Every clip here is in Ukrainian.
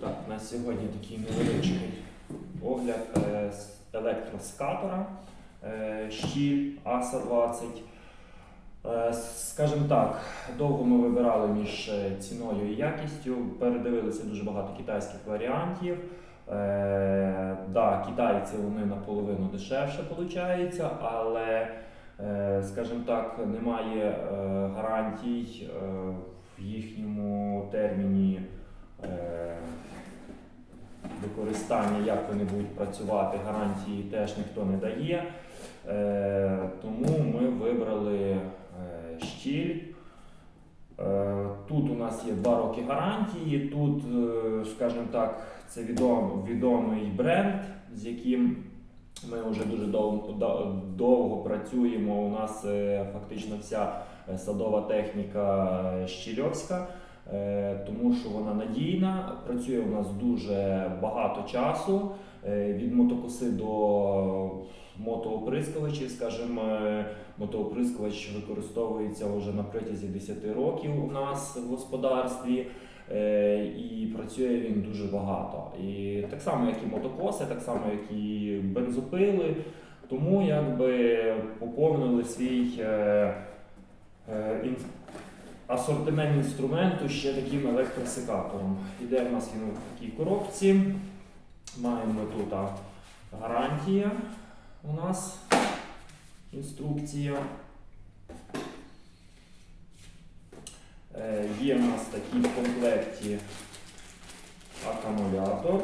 Так, на сьогодні такий невеличкий огляд е, електроскатора е, щіль АСА 20. Е, Скажімо так, довго ми вибирали між е, ціною і якістю, передивилися дуже багато китайських варіантів. Е, да, китайці вони наполовину дешевше виходить, але, скажімо так, немає гарантій в їхньому терміні е, використання, як вони будуть працювати, гарантії теж ніхто не дає. Е, тому ми вибрали е, щіль. Е, Тут у нас є 2 роки гарантії. Тут, скажімо так, це відом, відомий бренд, з яким ми вже дуже довго, довго працюємо. У нас фактично вся садова техніка щільовська, тому що вона надійна. Працює у нас дуже багато часу. Е, Від мотокоси до мотооприскувачів, скажімо, е, мотооприскувач використовується вже на протязі 10 років у нас в господарстві. Е, І працює він дуже багато. І так само, як і мотокоси, так само, як і бензопили. Тому якби поповнили свій е, е, асортимент інструменту ще таким електросекатором. Іде в нас він у такій коробці. Маємо тут гарантія у нас, інструкція. Е, Є в нас такий в комплекті акумулятор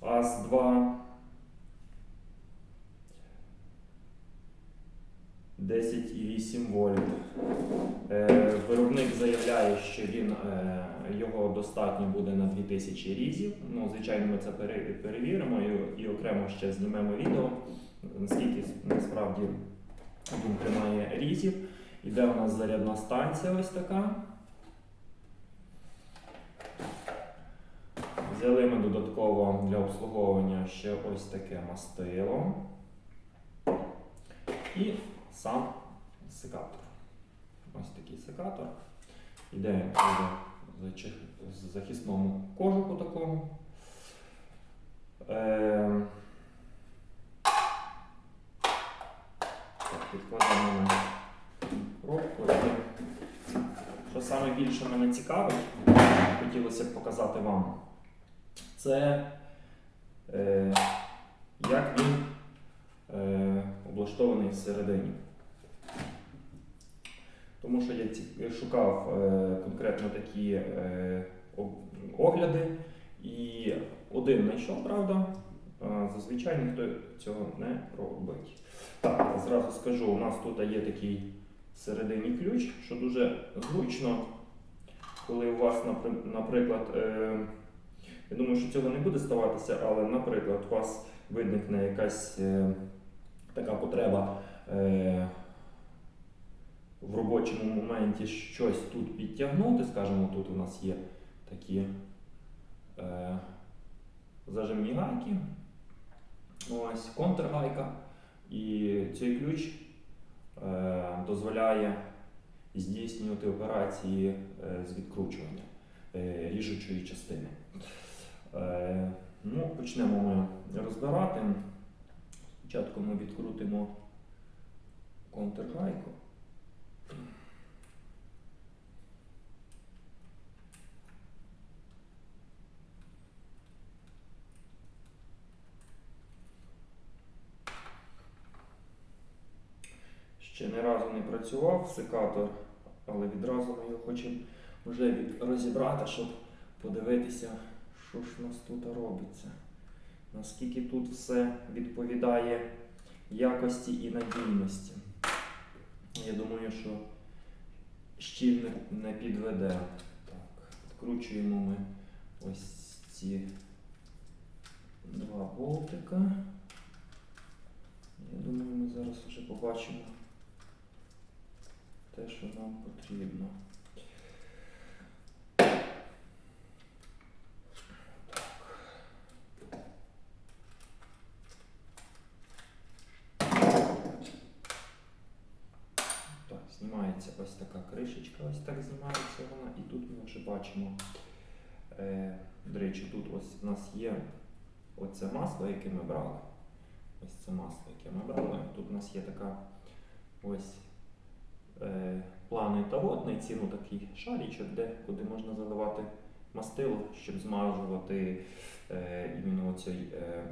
АС-2. 10,8 вольт. Е, Виробник заявляє, що він, е, його достатньо буде на 2000 різів. Ну, звичайно, ми це перевіримо і, окремо ще знімемо відео, наскільки насправді він тримає різів. Іде у нас зарядна станція ось така. Взяли ми додатково для обслуговування ще ось таке мастило. І сам секатор. Ось такий секатор. Іде в з захисному кожуху такому. Е, так, відкладаємо коробку. Що саме більше мене цікавить, хотілося б показати вам, це е, як він е, облаштований всередині. Тому що я шукав е, конкретно такі е, огляди, і один знайшов, правда. Зазвичай ніхто цього не робить. Так, зразу скажу, у нас тут є такий всередині ключ, що дуже зручно, коли у вас, наприклад, е, я думаю, що цього не буде ставатися, але, наприклад, у вас виникне якась така потреба робочому моменті щось тут підтягнути, скажімо, тут у нас є такі е, зажимні гайки, ось контргайка, і цей ключ е, дозволяє здійснювати операції е, з відкручування е, ріжучої частини. Е, ну, почнемо ми розбирати. Спочатку ми відкрутимо контргайку. Ще не разу не працював секатор, але відразу ми його хочемо вже розібрати, щоб подивитися, що ж у нас тут робиться. Наскільки тут все відповідає якості і надійності. Я думаю, що щіль не, не підведе. Так, відкручуємо ми ось ці два болтика. Я думаю, ми зараз вже побачимо те, що нам потрібно. Так, знімається ось така кришечка, ось так знімається вона, і тут ми вже бачимо. Е, до речі, тут ось у нас є оце масло, яке ми брали. Ось це масло, яке ми брали. Тут у нас є така ось е, планий та водний, ціну такий шарічок, де куди можна заливати мастило, щоб змажувати е, іменно оцей, е,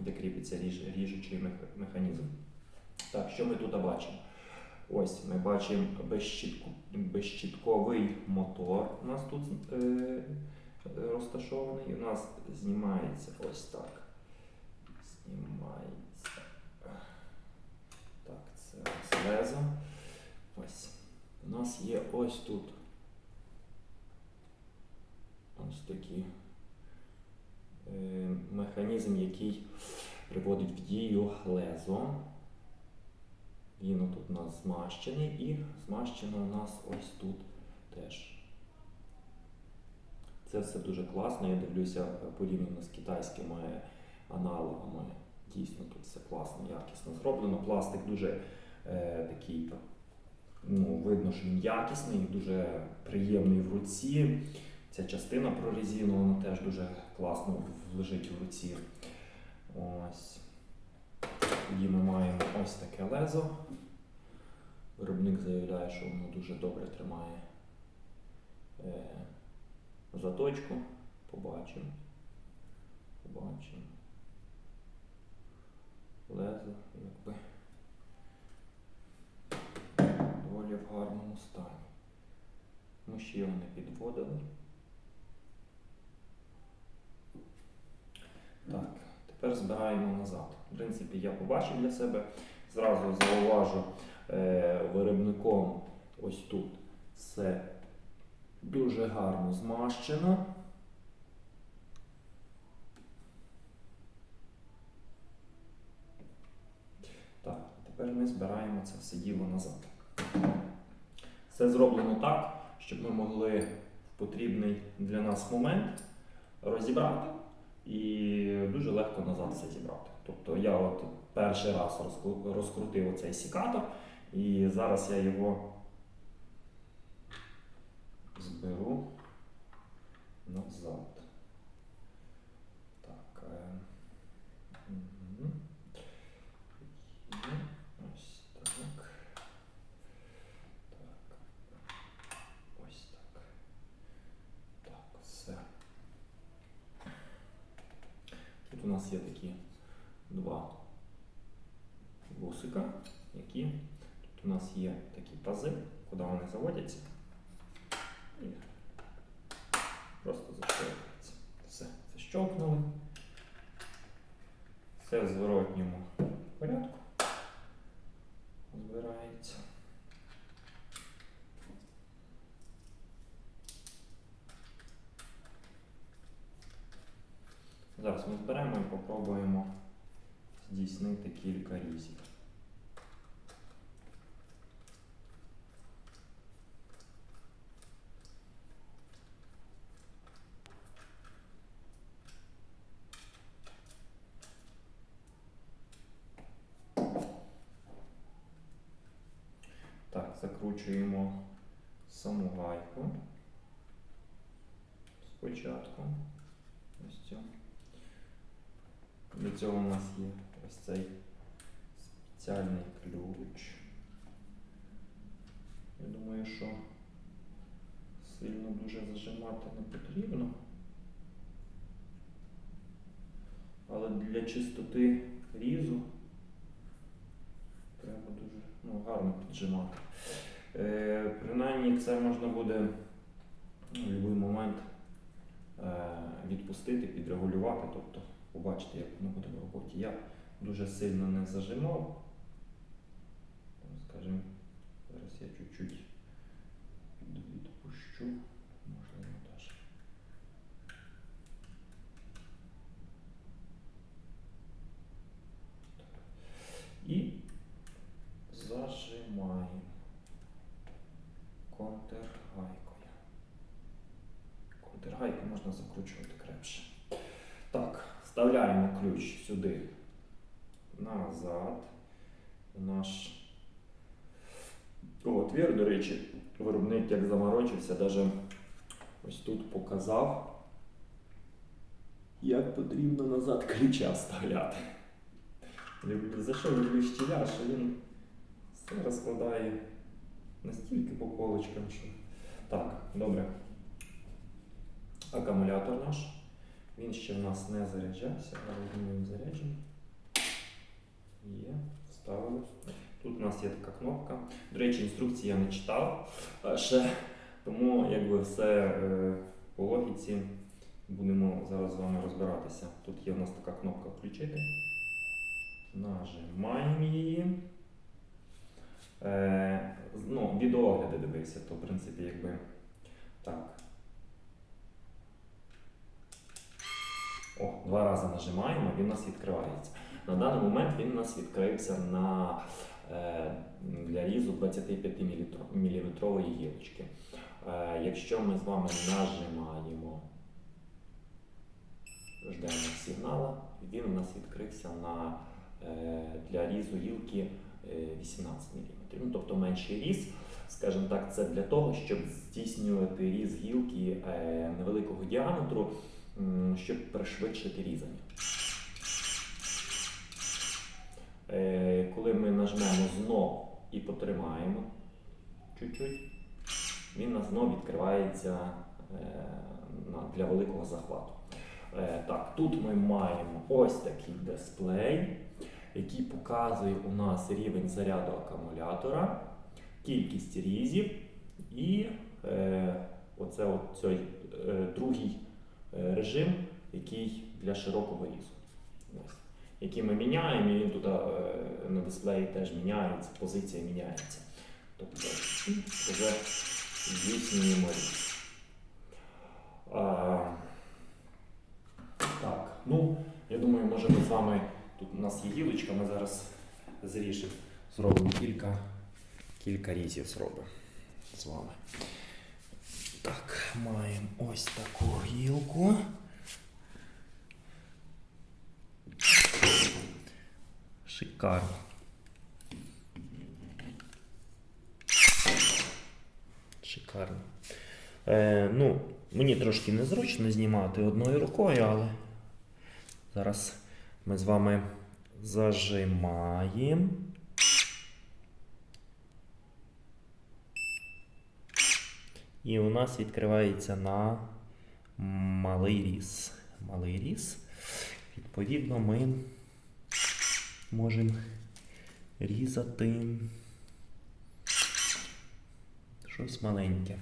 де кріпиться ріж, ріжучий механізм. Так, що ми тут бачимо? Ось ми бачимо безщітку, безщітковий мотор. У нас тут е, розташований. У нас знімається ось так. Знімається. Так, це лезо. Ось. У нас є ось тут. Ось такий е, механізм, який приводить в дію лезо. Він тут у нас змащений і змащено у нас ось тут теж. Це все дуже класно. Я дивлюся порівняно з китайськими аналогами. Дійсно, тут все класно, якісно зроблено. Пластик дуже е, такий, ну, видно, що він якісний, дуже приємний в руці. Ця частина прорезинована теж дуже класно лежить в руці. Ось. Тоді ми маємо ось таке лезо. Виробник заявляє, що воно дуже добре тримає е, заточку. Побачимо. Побачимо. Лезо, якби доволі в гарному стані. Ми ще його не підводили. Так, тепер збираємо назад. В принципі, я побачив для себе. Зразу зауважу е, виробником ось тут все дуже гарно змащено. Тепер ми збираємо це все діло назад. Все зроблено так, щоб ми могли в потрібний для нас момент розібрати і дуже легко назад все зібрати. Тобто я от перший раз розкрутив оцей сікатор, і зараз я його зберу назад. Так. Е, мгм. Є. Ось так. Так. Ось так. Так, все. Тут у нас є такі два вусика, які тут у нас є такі пази, куди вони заводяться. І просто защелкується. Все, защелкнули. Все в зворотньому порядку. Збирається. Зараз ми зберемо і попробуємо здійснити кілька різів. Так, закручуємо саму гайку. Спочатку. Ось цю. Для цього у нас є ось цей спеціальний ключ. Я думаю, що сильно дуже зажимати не потрібно. Але для чистоти різу треба дуже ну, гарно піджимати. Е, принаймні це можна буде в будь-який момент е, відпустити, підрегулювати, тобто побачити, як воно буде в роботі. Я дуже сильно не зажимав. Скажімо, зараз я чуть-чуть від- відпущу, можливо, теж. І зажимаємо контргайкою. Контргайку можна закручувати крепше. Так, вставляємо ключ сюди назад. У наш отвір, до речі, виробник як заморочився, навіть ось тут показав, як потрібно назад ключа вставляти. За що люблю щіля, що він все розкладає настільки по полочкам, що. Так, добре. Акумулятор наш. Він ще в нас не заряджався, але він заряджений. Є, вставили. Тут у нас є така кнопка. До речі, інструкції я не читав е, ще, тому якби все е, по логіці будемо зараз з вами розбиратися. Тут є у нас така кнопка включити. Нажимаємо її. Е, ну, відеоогляди дивився, то в принципі якби так. О, два рази нажимаємо, він у нас відкривається. На даний момент він у нас відкрився на, е, для різу 25 мм гілочки. Е, якщо ми з вами нажимаємо, ждемо сигнала, він у нас відкрився на, е, для різу гілки е, 18 мм. Ну, тобто менший різ, скажімо так, це для того, щоб здійснювати різ гілки е, невеликого діаметру, щоб пришвидшити різання. Е, Коли ми нажмемо знов і потримаємо чуть-чуть, він на знов відкривається е, для великого захвату. Е, Так, тут ми маємо ось такий дисплей, який показує у нас рівень заряду акумулятора, кількість різів і оце от цей другий режим, який для широкого різу. Який ми міняємо, і він тут е, на дисплеї теж міняється, позиція міняється. Тобто вже здійснюємо різ. Так, ну, я думаю, може ми з вами, тут у нас є гілочка, ми зараз зрішимо, зробимо кілька, кілька різів зробимо з вами. Так, маємо ось таку гілку. Шикарно. Шикарно. Е, ну, мені трошки незручно знімати одною рукою, але зараз ми з вами зажимаємо. І у нас відкривається на малий різ. Малий різ. Відповідно, ми можемо різати щось маленьке.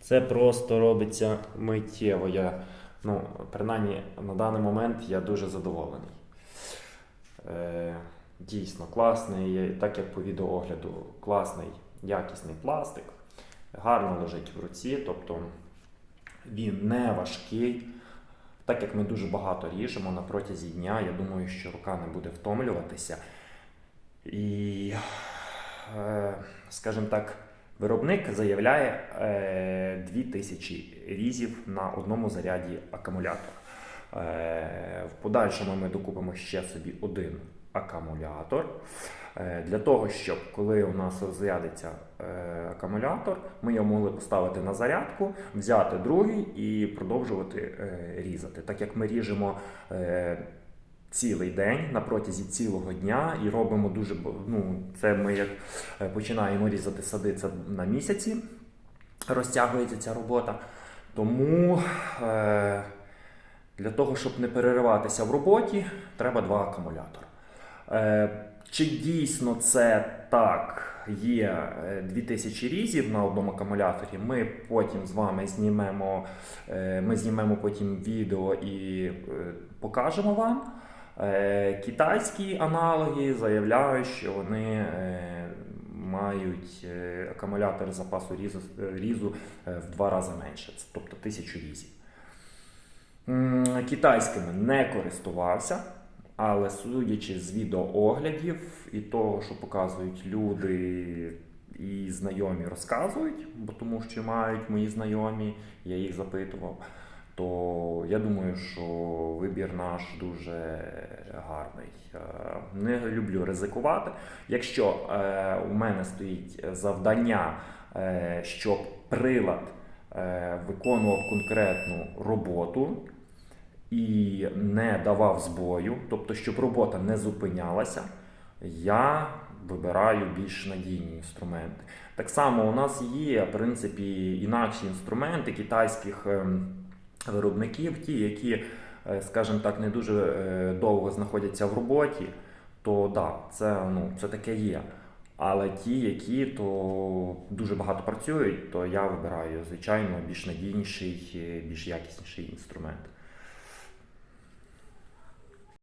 Це просто робиться миттєво. Я, ну, принаймні, на даний момент я дуже задоволений. Е, дійсно класний, так як по відеоогляду, класний, якісний пластик, гарно лежить в руці, тобто він не важкий. Так як ми дуже багато ріжемо на протязі дня, я думаю, що рука не буде втомлюватися. І, е, скажімо так, виробник заявляє е, 2000 різів на одному заряді акумулятора. Е, В подальшому ми докупимо ще собі один акумулятор. Е, Для того, щоб коли у нас розрядиться е, акумулятор, ми його могли поставити на зарядку, взяти другий і продовжувати е, різати. Так як ми ріжемо цілий день на протязі цілого дня і робимо дуже ну, це ми як починаємо різати сади, це на місяці розтягується ця робота. Тому для того, щоб не перериватися в роботі, треба два акумулятори. Е, чи дійсно це так є е, 2000 різів на одному акумуляторі? Ми потім з вами знімемо, е, ми знімемо потім відео і е, покажемо вам. Е, Китайські аналоги заявляють, що вони е, мають е, акумулятор запасу різу, е, різу е, в два рази менше, тобто 1000 різів. Китайськими не користувався, але судячи з відеооглядів і того, що показують люди і знайомі розказують, бо тому що мають мої знайомі, я їх запитував, то я думаю, що вибір наш дуже гарний. Е, Не люблю ризикувати. Якщо е, у мене стоїть завдання, е, щоб прилад виконував конкретну роботу і не давав збою, тобто щоб робота не зупинялася, я вибираю більш надійні інструменти. Так само у нас є, в принципі, інакші інструменти китайських ем, виробників, ті, які, е, скажімо так, не дуже е, довго знаходяться в роботі, то да, це, ну, це таке є. Але ті, які то дуже багато працюють, то я вибираю, звичайно, більш надійніший, е, більш якісніший інструмент.